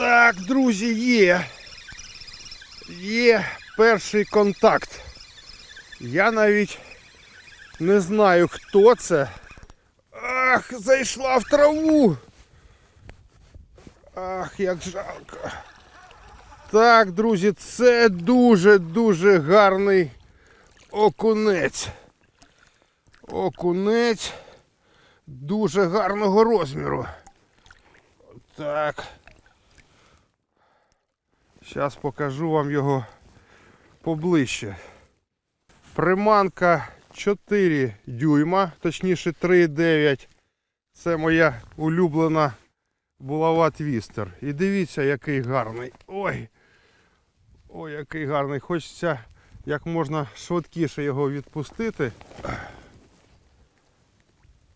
Так, друзі, є. Є перший контакт. Я навіть не знаю, хто це. Ах, зайшла в траву. Ах, як жалко. Так, друзі, це дуже-дуже гарний окунець. Окунець дуже гарного розміру. Так. Зараз покажу вам його поближче. Приманка 4 дюйма, точніше 3,9. Це моя улюблена булава твістер. І дивіться, який гарний. Ой. Ой, який гарний. Хочеться як можна швидкіше його відпустити.